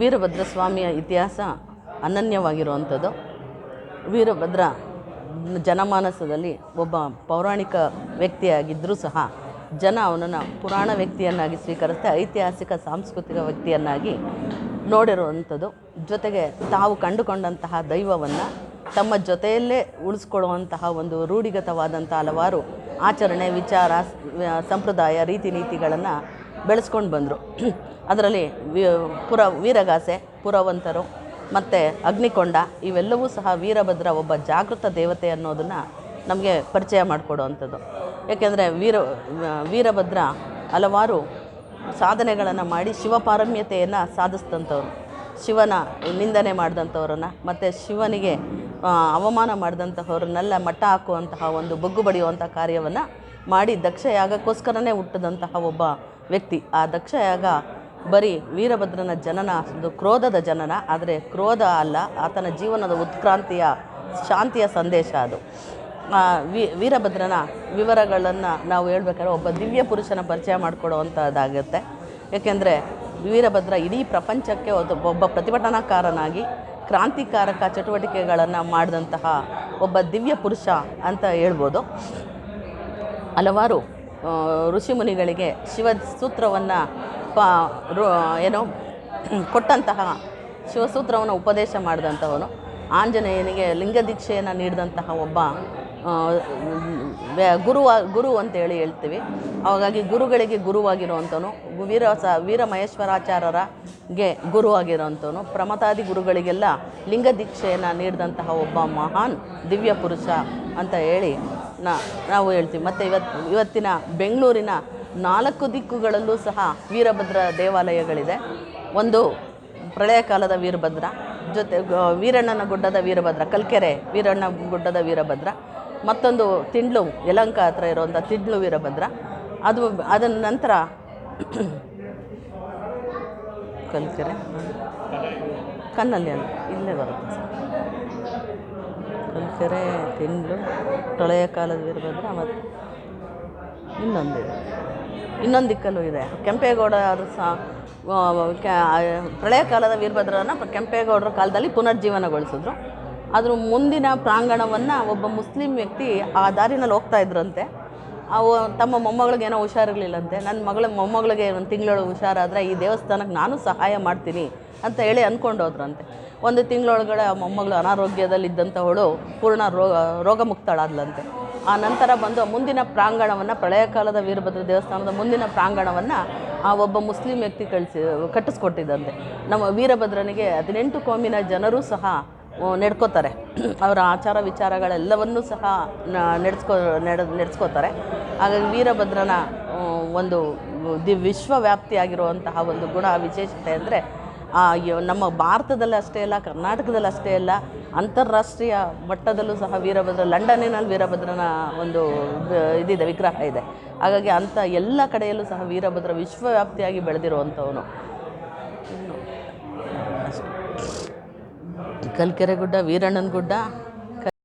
ವೀರಭದ್ರ ಸ್ವಾಮಿಯ ಇತಿಹಾಸ ಅನನ್ಯವಾಗಿರುವಂಥದ್ದು. ವೀರಭದ್ರ ಜನಮಾನಸದಲ್ಲಿ ಒಬ್ಬ ಪೌರಾಣಿಕ ವ್ಯಕ್ತಿಯಾಗಿದ್ದರೂ ಸಹ ಜನ ಅವನನ್ನು ಪುರಾಣ ವ್ಯಕ್ತಿಯನ್ನಾಗಿ ಸ್ವೀಕರಿಸ್ತಾ ಐತಿಹಾಸಿಕ, ಸಾಂಸ್ಕೃತಿಕ ವ್ಯಕ್ತಿಯನ್ನಾಗಿ ನೋಡಿರುವಂಥದ್ದು. ಜೊತೆಗೆ ತಾವು ಕಂಡುಕೊಂಡಂತಹ ದೈವವನ್ನು ತಮ್ಮ ಜೊತೆಯಲ್ಲೇ ಉಳಿಸ್ಕೊಳ್ಳುವಂತಹ ಒಂದು ರೂಢಿಗತವಾದಂಥ ಹಲವಾರು ಆಚರಣೆ, ವಿಚಾರ, ಸಂಪ್ರದಾಯ ರೀತಿ ನೀತಿಗಳನ್ನು ಬೆಳೆಸ್ಕೊಂಡು ಬಂದರು. ಅದರಲ್ಲಿ ಪುರ, ವೀರಗಾಸೆ, ಪುರವಂತರು, ಮತ್ತು ಅಗ್ನಿಕೊಂಡ, ಇವೆಲ್ಲವೂ ಸಹ ವೀರಭದ್ರ ಒಬ್ಬ ಜಾಗೃತ ದೇವತೆ ಅನ್ನೋದನ್ನು ನಮಗೆ ಪರಿಚಯ ಮಾಡಿಕೊಡುವಂಥದ್ದು. ಏಕೆಂದರೆ ವೀರ, ವೀರಭದ್ರ ಹಲವಾರು ಸಾಧನೆಗಳನ್ನು ಮಾಡಿ ಶಿವಪಾರಮ್ಯತೆಯನ್ನು ಸಾಧಿಸಿದಂಥವ್ರು. ಶಿವನ ನಿಂದನೆ ಮಾಡಿದಂಥವ್ರನ್ನು, ಮತ್ತು ಶಿವನಿಗೆ ಅವಮಾನ ಮಾಡಿದಂತಹವ್ರನ್ನೆಲ್ಲ ಮಟ್ಟ ಹಾಕುವಂತಹ ಒಂದು ಬಗ್ಗು ಬಡಿಯುವಂಥ ಕಾರ್ಯವನ್ನು ಮಾಡಿ ದಕ್ಷಯಾಗಕ್ಕೋಸ್ಕರನೇ ಹುಟ್ಟಿದಂತಹ ಒಬ್ಬ ವ್ಯಕ್ತಿ. ಆ ದಕ್ಷಯಾಗ ಬರೀ ವೀರಭದ್ರನ ಜನನ ಕ್ರೋಧದ ಜನನ, ಆದರೆ ಕ್ರೋಧ ಅಲ್ಲ, ಆತನ ಜೀವನದ ಉತ್ಕ್ರಾಂತಿಯ, ಶಾಂತಿಯ ಸಂದೇಶ ಅದು. ವೀರಭದ್ರನ ವಿವರಗಳನ್ನು ನಾವು ಹೇಳ್ಬೇಕಾದ್ರೆ ಒಬ್ಬ ದಿವ್ಯ ಪುರುಷನ ಪರಿಚಯ ಮಾಡಿಕೊಡುವಂಥದ್ದಾಗುತ್ತೆ ಏಕೆಂದರೆ ವೀರಭದ್ರ ಇಡೀ ಪ್ರಪಂಚಕ್ಕೆ ಒಬ್ಬ ಪ್ರತಿಭಟನಾಕಾರನಾಗಿ, ಕ್ರಾಂತಿಕಾರಕ ಚಟುವಟಿಕೆಗಳನ್ನು ಮಾಡಿದಂತಹ ಒಬ್ಬ ದಿವ್ಯ ಪುರುಷ ಅಂತ ಹೇಳ್ಬೋದು. ಹಲವಾರು ಋಷಿಮುನಿಗಳಿಗೆ ಶಿವ ಸೂತ್ರವನ್ನು ಪ, ರು, ಏನೋ, ಕೊಟ್ಟಂತಹ ಶಿವಸೂತ್ರವನ್ನು ಉಪದೇಶ ಮಾಡಿದಂಥವನು. ಆಂಜನೇಯನಿಗೆ ಲಿಂಗ ದೀಕ್ಷೆಯನ್ನು ನೀಡಿದಂತಹ ಒಬ್ಬ ಗುರು ಗುರು ಅಂತೇಳಿ ಹೇಳ್ತೀವಿ. ಹಾಗಾಗಿ ಗುರುಗಳಿಗೆ ಗುರುವಾಗಿರುವಂಥವನು. ವೀರ ಸ ವೀರ ಮಹೇಶ್ವರಾಚಾರ್ಯರಿಗೆ ಗುರುವಾಗಿರುವಂಥವನು. ಪ್ರಮತಾದಿ ಗುರುಗಳಿಗೆಲ್ಲ ಲಿಂಗ ದೀಕ್ಷೆಯನ್ನು ನೀಡಿದಂತಹ ಒಬ್ಬ ಮಹಾನ್ ದಿವ್ಯ ಪುರುಷ ಅಂತ ಹೇಳಿ ನಾವು ಹೇಳ್ತೀವಿ. ಮತ್ತು ಇವತ್ತು ಇವತ್ತಿನ ಬೆಂಗಳೂರಿನ ನಾಲ್ಕು ದಿಕ್ಕುಗಳಲ್ಲೂ ಸಹ ವೀರಭದ್ರ ದೇವಾಲಯಗಳಿದೆ. ಒಂದು ಪ್ರಳಯ ಕಾಲದ ವೀರಭದ್ರ, ಜೊತೆ ವೀರಣ್ಣನ ಗುಡ್ಡದ ವೀರಭದ್ರ, ಕಲ್ಕೆರೆ ವೀರಣ್ಣ ಗುಡ್ಡದ ವೀರಭದ್ರ, ಮತ್ತೊಂದು ತಿಂಡ್ಲು, ಯಲಂಕ ಹತ್ರ ಇರುವಂಥ ತಿಂಡ್ಲು ವೀರಭದ್ರ. ಅದು ಅದನ್ನ ನಂತರ ಕಲ್ಕೆರೆ ಕನ್ನಲ್ಲಿ ಅಂತ ಇಲ್ಲೇ ಬರುತ್ತೆ ಸರ್ ತಿಂದು ತೊಳೆಯ ಕಾಲದ ವೀರಭದ್ರ ಮತ್ತು ಇನ್ನೊಂದಿದೆ ಇನ್ನೊಂದು ದಿಕ್ಕಲ್ಲೂ ಇದೆ. ಕೆಂಪೇಗೌಡ ಅದು ಸಹ ಪ್ರಳಯ ಕಾಲದ ವೀರಭದ್ರನ ಕೆಂಪೇಗೌಡರ ಕಾಲದಲ್ಲಿ ಪುನರ್ಜೀವನಗೊಳಿಸಿದ್ರು. ಅದ್ರ ಮುಂದಿನ ಪ್ರಾಂಗಣವನ್ನು ಒಬ್ಬ ಮುಸ್ಲಿಂ ವ್ಯಕ್ತಿ ಆ ದಾರಿನಲ್ಲಿ ಹೋಗ್ತಾ ಇದ್ರಂತೆ. ಅವು ತಮ್ಮ ಮೊಮ್ಮಗಳಿಗೆ ಏನೋ ಹುಷಾರಿರ್ಲಿಲ್ಲಂತೆ. ನನ್ನ ಮಗಳ, ಮೊಮ್ಮಗಳಿಗೆ ಒಂದು ತಿಂಗಳೊಳಗೆ ಹುಷಾರಾದರೆ ಈ ದೇವಸ್ಥಾನಕ್ಕೆ ನಾನು ಸಹಾಯ ಮಾಡ್ತೀನಿ ಅಂತ ಹೇಳಿ ಅಂದ್ಕೊಂಡು ಹೋದ್ರಂತೆ. ಒಂದು ತಿಂಗಳೊಳಗಡೆ ಆ ಮೊಮ್ಮಗಳು ಅನಾರೋಗ್ಯದಲ್ಲಿದ್ದಂಥವಳು ಪೂರ್ಣ ರೋಗ, ರೋಗಮುಕ್ತಳಾದ್ಲಂತೆ. ಆ ನಂತರ ಬಂದು ಮುಂದಿನ ಪ್ರಾಂಗಣವನ್ನು, ಪ್ರಳಯ ಕಾಲದ ವೀರಭದ್ರ ದೇವಸ್ಥಾನದ ಮುಂದಿನ ಪ್ರಾಂಗಣವನ್ನು ಆ ಒಬ್ಬ ಮುಸ್ಲಿಂ ವ್ಯಕ್ತಿ ಕಳಿಸಿ ಕಟ್ಟಿಸ್ಕೊಟ್ಟಿದ್ದಂತೆ ನಮ್ಮ ವೀರಭದ್ರನಿಗೆ ಹದಿನೆಂಟು ಕೋಮಿನ ಜನರೂ ಸಹ ನೆಡ್ಕೋತಾರೆ. ಅವರ ಆಚಾರ ವಿಚಾರಗಳೆಲ್ಲವನ್ನೂ ಸಹ ನಡೆಸ್ಕೊ, ನಡೆ, ನಡೆಸ್ಕೋತಾರೆ. ಹಾಗಾಗಿ ವೀರಭದ್ರನ ಒಂದು ದಿ ವಿಶ್ವವ್ಯಾಪ್ತಿಯಾಗಿರುವಂತಹ ಒಂದು ಗುಣ, ವಿಶೇಷತೆ ಅಂದರೆ ನಮ್ಮ ಭಾರತದಲ್ಲಿ ಅಷ್ಟೇ ಅಲ್ಲ, ಕರ್ನಾಟಕದಲ್ಲಿ ಅಷ್ಟೇ ಅಲ್ಲ, ಅಂತಾರಾಷ್ಟ್ರೀಯ ಮಟ್ಟದಲ್ಲೂ ಸಹ ವೀರಭದ್ರ, ಲಂಡನ್ನಿನಲ್ಲಿ ವೀರಭದ್ರನ ಒಂದು ಇದಿದೆ, ವಿಗ್ರಹ ಇದೆ ಹಾಗಾಗಿ ಅಂಥ ಎಲ್ಲ ಕಡೆಯಲ್ಲೂ ಸಹ ವೀರಭದ್ರ ವಿಶ್ವವ್ಯಾಪ್ತಿಯಾಗಿ ಬೆಳೆದಿರುವಂಥವನು. ಕಲ್ಕೆರೆ ಗುಡ್ಡ ವೀರಣ್ಣನ ಗುಡ್ಡ